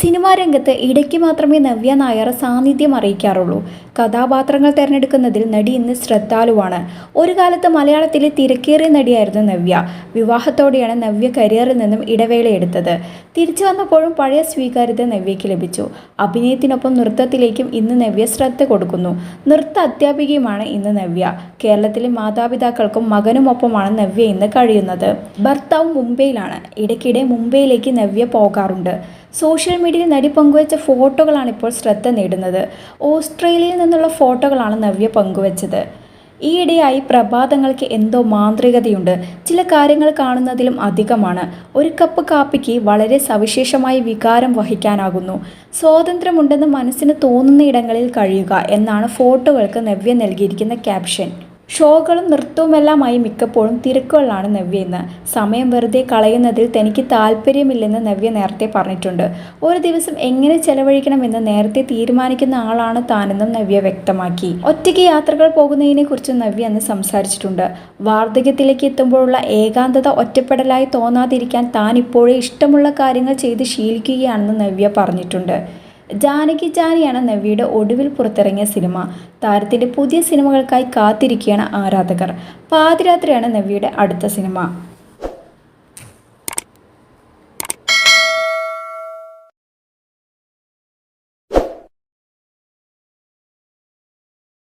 Cinema രംഗത്ത് ഇടയ്ക്ക് മാത്രമേ നവ്യ നായർ സാന്നിധ്യം അറിയിക്കാറുള്ളൂ. കഥാപാത്രങ്ങൾ തിരഞ്ഞെടുക്കുന്നതിൽ നടി ഇന്ന് ശ്രദ്ധാലുവാണ്. ഒരു കാലത്ത് മലയാളത്തിലെ തിരക്കേറിയ നടിയായിരുന്നു നവ്യ. വിവാഹത്തോടെയാണ് നവ്യ കരിയറിൽ നിന്നും ഇടവേളയെടുത്തത് തിരിച്ചു വന്നപ്പോഴും പഴയ സ്വീകാര്യത നവ്യയ്ക്ക് ലഭിച്ചു. അഭിനയത്തിനൊപ്പം നൃത്തത്തിലേക്കും ഇന്ന് നവ്യ ശ്രദ്ധ കൊടുക്കുന്നു. നൃത്ത അധ്യാപികയുമാണ് ഇന്ന് നവ്യ. കേരളത്തിലെ മാതാപിതാക്കൾക്കും മകനുമൊപ്പമാണ് നവ്യ ഇന്ന് കഴിയുന്നത്. ഭർത്താവ് മുംബൈയിലാണ്. ഇടയ്ക്കിടെ മുംബൈയിലേക്ക് നവ്യ പോകാറുണ്ട്. സോഷ്യൽ മീഡിയയിൽ നടി പങ്കുവച്ച ഫോട്ടോകളാണ് ഇപ്പോൾ ശ്രദ്ധ നേടുന്നത്. ഓസ്ട്രേലിയയിൽ നിന്നുള്ള ഫോട്ടോകളാണ് നവ്യ പങ്കുവച്ചത്. ഈയിടെയായി പ്രഭാതങ്ങൾക്ക് എന്തോ മാന്ത്രികതയുണ്ട്. ചില കാര്യങ്ങൾ കാണുന്നതിലും അധികമാണ്. ഒരു കപ്പ് കാപ്പിക്ക് വളരെ സവിശേഷമായ വികാരം വഹിക്കാനാകുന്നു. സ്വാതന്ത്ര്യമുണ്ടെന്ന് മനസ്സിന് തോന്നുന്ന ഇടങ്ങളിൽ കഴിയുക എന്നാണ് ഫോട്ടോകൾക്ക് നവ്യ നൽകിയിരിക്കുന്ന ക്യാപ്ഷൻ. ഷോകളും നൃത്തവുമെല്ലാമായി മിക്കപ്പോഴും തിരക്കുകളിലാണ് നവ്യ ഇന്ന്. സമയം വെറുതെ കളയുന്നതിൽ തനിക്ക് താല്പര്യമില്ലെന്ന് നവ്യ നേരത്തെ പറഞ്ഞിട്ടുണ്ട്. ഒരു ദിവസം എങ്ങനെ ചെലവഴിക്കണമെന്ന് നേരത്തെ തീരുമാനിക്കുന്ന ആളാണ് താനെന്നും നവ്യ വ്യക്തമാക്കി. ഒറ്റയ്ക്ക് യാത്രകൾ പോകുന്നതിനെക്കുറിച്ച് നവ്യ അന്ന് സംസാരിച്ചിട്ടുണ്ട്. വാർദ്ധക്യത്തിലേക്ക് എത്തുമ്പോഴുള്ള ഏകാന്തത ഒറ്റപ്പെടലായി തോന്നാതിരിക്കാൻ താൻ ഇപ്പോഴേ ഇഷ്ടമുള്ള കാര്യങ്ങൾ ചെയ്ത് ശീലിക്കുകയാണെന്ന് നവ്യ പറഞ്ഞിട്ടുണ്ട്. ജാനകി ജാനിയാണ് നവ്യയുടെ ഒടുവിൽ പുറത്തിറങ്ങിയ സിനിമ. താരത്തിന്റെ പുതിയ സിനിമകൾക്കായി കാത്തിരിക്കുകയാണ് ആരാധകർ. പാതിരാത്രിയാണ് നവ്യയുടെ അടുത്ത സിനിമ.